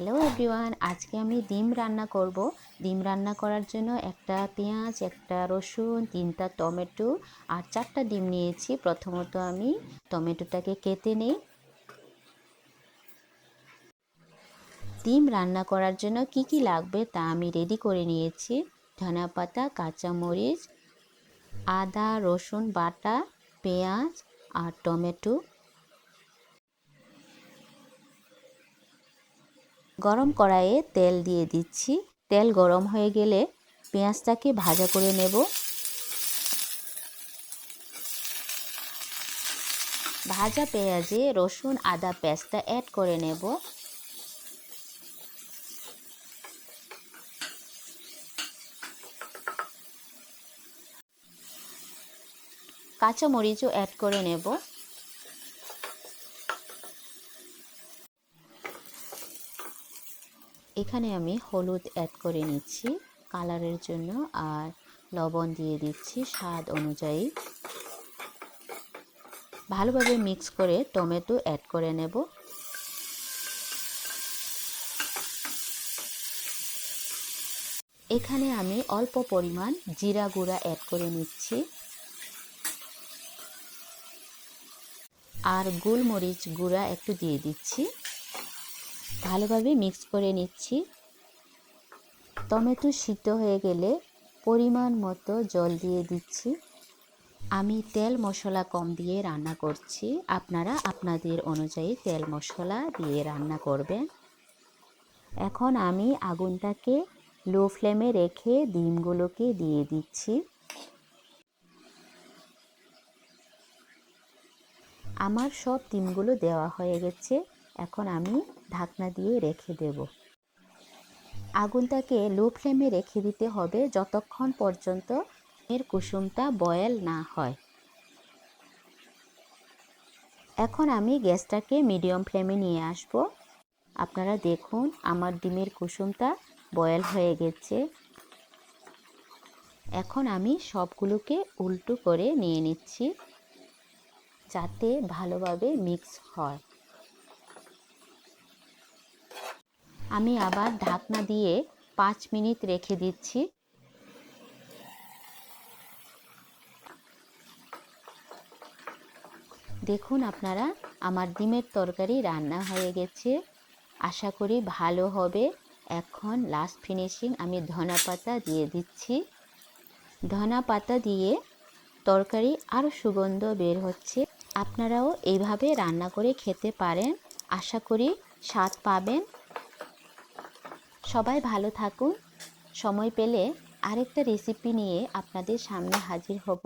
Hello everyone আজকে আমি ডিম রান্না করব। ডিম রান্না করার জন্য একটা পেঁয়াজ, একটা রসুন, তিনটা টমেটো আর চারটা ডিম নিয়েছি। প্রথমত আমি টমেটোটাকে কেটে নিই। ডিম রান্না করার জন্য কি কি লাগবে তা আমি রেডি করে নিয়েছি। ধনা পাতা কাঁচামরিচ আদা, রসুন বাটা, পেঁয়াজ আর টমেটো। গরম কড়াইয়ে তেল দিয়ে দিচ্ছি। তেল গরম হয়ে গেলে পেঁয়াজটাকে ভাজা করে নেব। ভাজা পেঁয়াজে রসুন, আদা পেস্টটা অ্যাড করে নেব। কাঁচা মরিচও অ্যাড করে নেব। এখানে আমি হলুদ অ্যাড করে নিচ্ছি কালারের জন্য আর লবণ দিয়ে দিচ্ছি স্বাদ অনুযায়ী। ভালোভাবে মিক্স করে টমেটো অ্যাড করে নেব। এখানে আমি অল্প পরিমাণ জিরা গুঁড়া অ্যাড করে নিচ্ছি। আর গোলমরিচ গুঁড়া একটু দিয়ে দিচ্ছি। ভালোভাবে মিক্স করে নিচ্ছি। টমেটো সিদ্ধ হয়ে গেলে পরিমাণ মতো জল দিয়ে দিচ্ছি। আমি তেল মশলা কম দিয়ে রান্না করছি। আপনারা আপনাদের অনুযায়ী তেল মশলা দিয়ে রান্না করবেন। এখন আমি আগুনটাকে লো ফ্লেমে রেখে ডিমগুলোকে দিয়ে দিচ্ছি। আমার সব ডিমগুলো দেওয়া হয়ে গেছে। এখন আমি ঢাকনা দিয়ে রেখে দেব। আগুনটাকে লো ফ্লেমে রেখে দিতে হবে যতক্ষণ পর্যন্ত এর কুসুমটা বয়েল না হয়। এখন আমি গ্যাসটাকে মিডিয়াম ফ্লেমে নিয়ে আসব। আপনারা দেখুন, আমার ডিমের কুসুমটা বয়েল হয়ে গেছে। এখন আমি সবগুলোকে উল্টো করে নিয়ে নিচ্ছি যাতে ভালোভাবে মিক্স হয়। আমি আবার ঢাকনা দিয়ে পাঁচ মিনিট রেখে দিচ্ছি। দেখুন আপনারা, আমার ডিমের তরকারি রান্না হয়ে গেছে। আশা করি ভালো হবে। এখন লাস্ট ফিনিশিং আমি ধনা পাতা দিয়ে দিচ্ছি। ধনা পাতা দিয়ে তরকারি আরও সুগন্ধ বের হচ্ছে। আপনারাও এইভাবে রান্না করে খেতে পারেন। আশা করি স্বাদ পাবেন। সবাই ভালো থাকুন। সময় পেলে আরেকটা রেসিপি নিয়ে আপনাদের সামনে হাজির হব।